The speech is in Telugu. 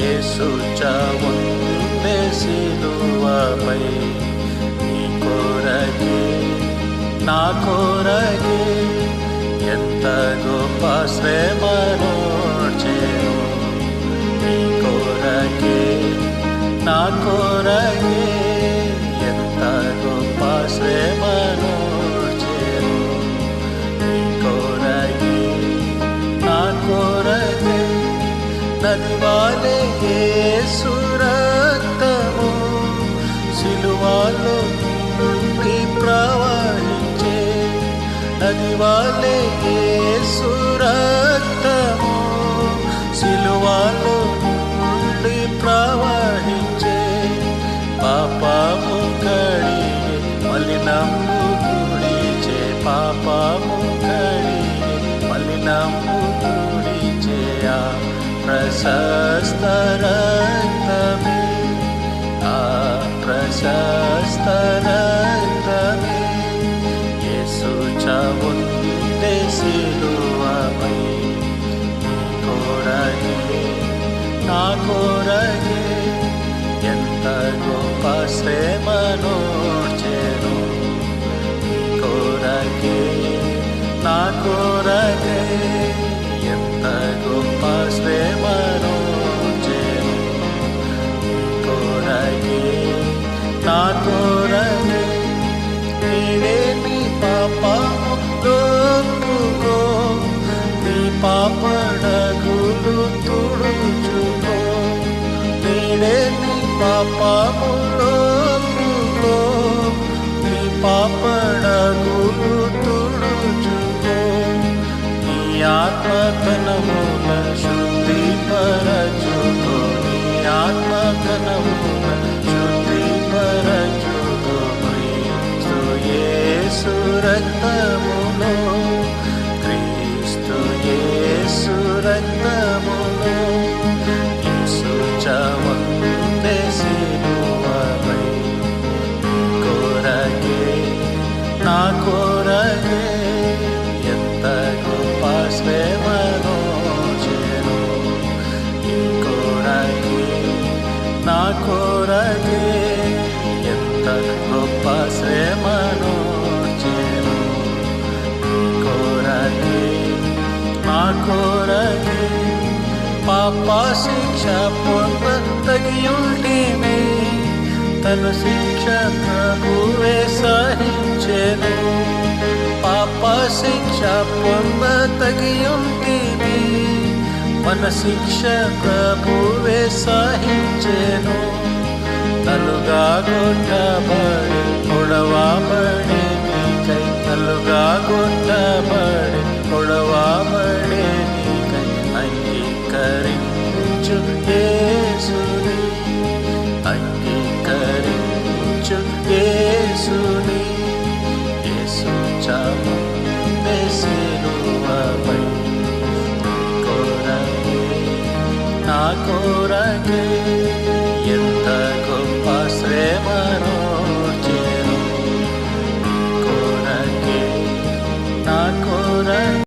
యేసు చవుండే సిలువపై నీ కోరకే నా కోరకే ఎంత గొప్ప శ్రమనోడ్చేను నీ కోరకే నా కోరగే నది సురక్తము సిలువాలో నుండి ప్రవహించే నది సురక్తము సిలువాలో నుండి ప్రవహించే పాపము కడిగే మలినము పాపము ప్రశస్త రక్తమే యేసు చవుండే సిలువపై నీ కోరగే నా కోరగే ఎంత గొప్ప శ్రమనోడ్చెను నీ నా కోరగే నీవే నీ పాపము లోపుకో నీ పాపడగులు తుడుచుకో. నీవే నీ పాపము లోపుకో నీ పాపడగులు తుడుచుకో. నీ ఆత్మతనముల శుద్ధి పరచుకో నీ ఆత్మతనముల రక్తములో క్రీస్తు యేసు రక్తములో యేసు చవందే సిలువపై కోరగే నా కోరగే ఎంత గొప్ప శ్రమను చేరు కోరగే నా కోరగే ఎంత గొప్ప పాప శిక్ష పొంద తగియుంటిమే తను శిక్ష ప్రభువే సహించెను. పాప శిక్ష పొంద తగియుంటిమి మన శిక్ష ప్రభువే సహించెను. తనుగా గొట్టబడి అంగీకరించు యేసుని యేసు చాముండే సిలువపై నీ కోరగే నా కోరగే